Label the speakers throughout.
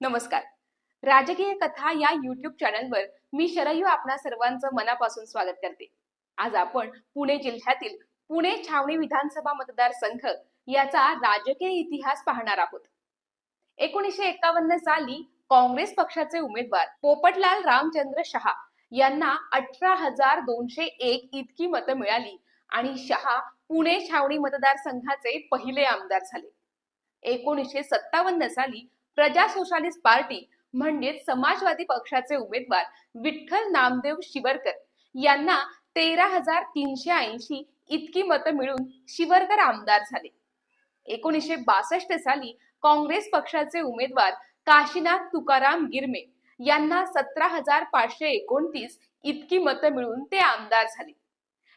Speaker 1: नमस्कार. राजकीय कथा या युट्यूब चॅनलवर मी शरयू आपणा सर्वांचं मनापासून स्वागत करते. आज आपण पुणे जिल्ह्यातील पुणे छावणी विधानसभा मतदारसंघ याचा राजकीय इतिहास पाहणार आहोत. एकोणीसशे एकावन्न साली काँग्रेस पक्षाचे उमेदवार पोपटलाल रामचंद्र शहा यांना अठरा हजार दोनशे एक इतकी मतं मिळाली आणि शहा पुणे छावणी मतदारसंघाचे पहिले आमदार झाले. एकोणीसशे सत्तावन्न साली प्रजा सोशालिस्ट पार्टी म्हणजेच समाजवादी पक्षाचे उमेदवार विठ्ठल नामदेव शिवरकर. यांना तेरा हजार तीनशे ऐंशी इतकी मतं मिळून शिवरकर आमदार झाले. एकोणीसशे बासष्ट साली काँग्रेस पक्षाचे उमेदवार काशीनाथ तुकाराम गिरमे यांना सतरा हजार पाचशे एकोणतीस इतकी मतं मिळून ते आमदार झाले.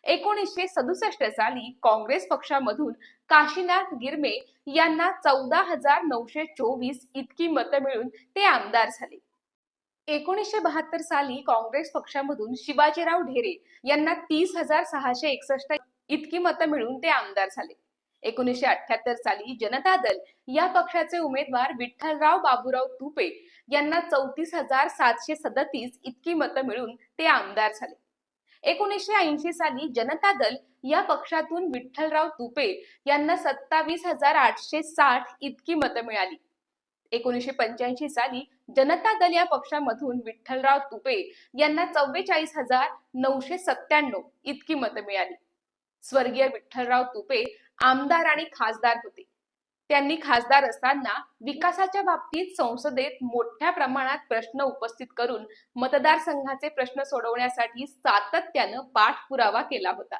Speaker 1: एकोणीसशे सदुसष्ट साली काँग्रेस पक्षामधून काशीनाथ गिरमे यांना चौदा हजार नऊशे चोवीस इतकी मतं मिळून ते आमदार झाले. एकोणीसशे बहात्तर साली काँग्रेस पक्षामधून शिवाजीराव ढेरे यांना तीस हजार सहाशे एकसष्ट इतकी मतं मिळून ते आमदार झाले. एकोणीसशे अठ्याहत्तर साली जनता दल या पक्षाचे उमेदवार विठ्ठलराव बाबूराव तुपे यांना चौतीस हजार सातशे सदतीस इतकी मतं मिळून ते आमदार झाले. एकोणीसशे ऐंशी साली जनता दल या पक्षातून विठ्ठलराव तुपे यांना सत्तावीस हजार आठशे साठ इतकी मतं मिळाली. एकोणीसशे पंच्याऐंशी साली जनता दल या पक्षामधून विठ्ठलराव तुपे यांना चव्वेचाळीस हजार नऊशे सत्त्याण्णव इतकी मतं मिळाली. स्वर्गीय विठ्ठलराव तुपे आमदार आणि खासदार होते. त्यांनी खासदार असताना विकासाच्या बाबतीत संसदेत मोठ्या प्रमाणात प्रश्न उपस्थित करून मतदारसंघाचे प्रश्न सोडवण्यासाठी सातत्यानं पाठपुरावा केला होता.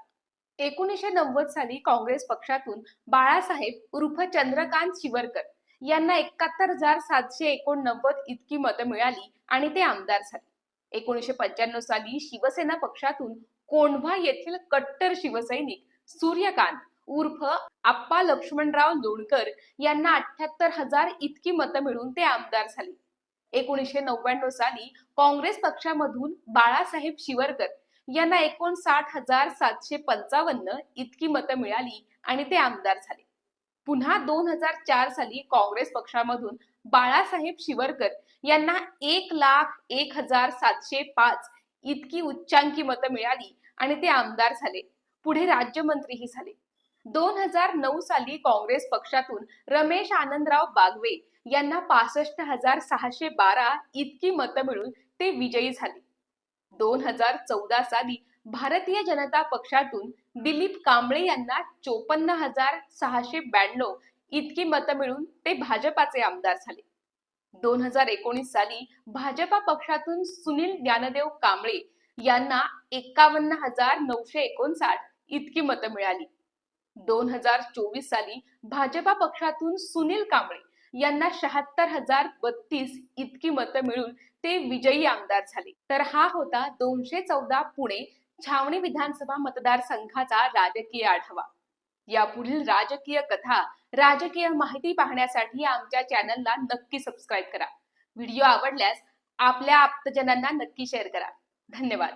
Speaker 1: एकोणीसशे नव्वद साली काँग्रेस पक्षातून बाळासाहेब उर्फ चंद्रकांत शिवरकर यांना एकाहत्तर हजार सातशे एकोणनव्वद इतकी मतं मिळाली आणि ते आमदार झाले. एकोणीसशे पंच्याण्णव साली शिवसेना पक्षातून कोंढवा येथील कट्टर शिवसैनिक सूर्यकांत उर्फ आप्पा लक्ष्मणराव लोणकर यांना अठ्याहत्तर हजार इतकी मतं मिळून ते आमदार झाले. एकोणीसशे नव्याण्णव साली काँग्रेस पक्षामधून बाळासाहेब शिवरकर यांना एकोणसाठ हजार सातशे पंचावन्न इतकी मतं मिळाली आणि ते आमदार झाले. पुन्हा दोन हजार चार साली काँग्रेस पक्षामधून बाळासाहेब शिवरकर यांना एक लाख एक हजार सातशे पाच इतकी उच्चांकी मतं मिळाली आणि ते आमदार झाले. पुढे राज्यमंत्रीही झाले. दोन हजार नऊ साली काँग्रेस पक्षातून रमेश आनंदराव बागवे यांना पासष्ट हजार सहाशे बारा इतकी मतं मिळून ते विजयी झाले. दोन हजार चौदा साली भारतीय जनता पक्षातून दिलीप कांबळे यांना चोपन्न हजार सहाशे ब्याण्णव इतकी मतं मिळून ते भाजपाचे आमदार झाले. दोन हजार एकोणीस साली भाजपा पक्षातून सुनील ज्ञानदेव कांबळे यांना एकावन्न हजार नऊशे एकोणसाठ इतकी मतं मिळाली. दोन हजार चोवीस साली भाजपा पक्षातून सुनील कांबळे यांना शहात्तर हजार बत्तीस इतकी मतं मिळून ते विजयी आमदार झाले. तर हा होता दोनशे चौदा पुणे छावणी विधानसभा मतदारसंघाचा राजकीय आढावा. यापुढील राजकीय कथा राजकीय माहिती पाहण्यासाठी आमच्या चॅनलला नक्की सबस्क्राईब करा. व्हिडिओ आवडल्यास आपल्या आप्तजनांना नक्की शेअर करा. धन्यवाद.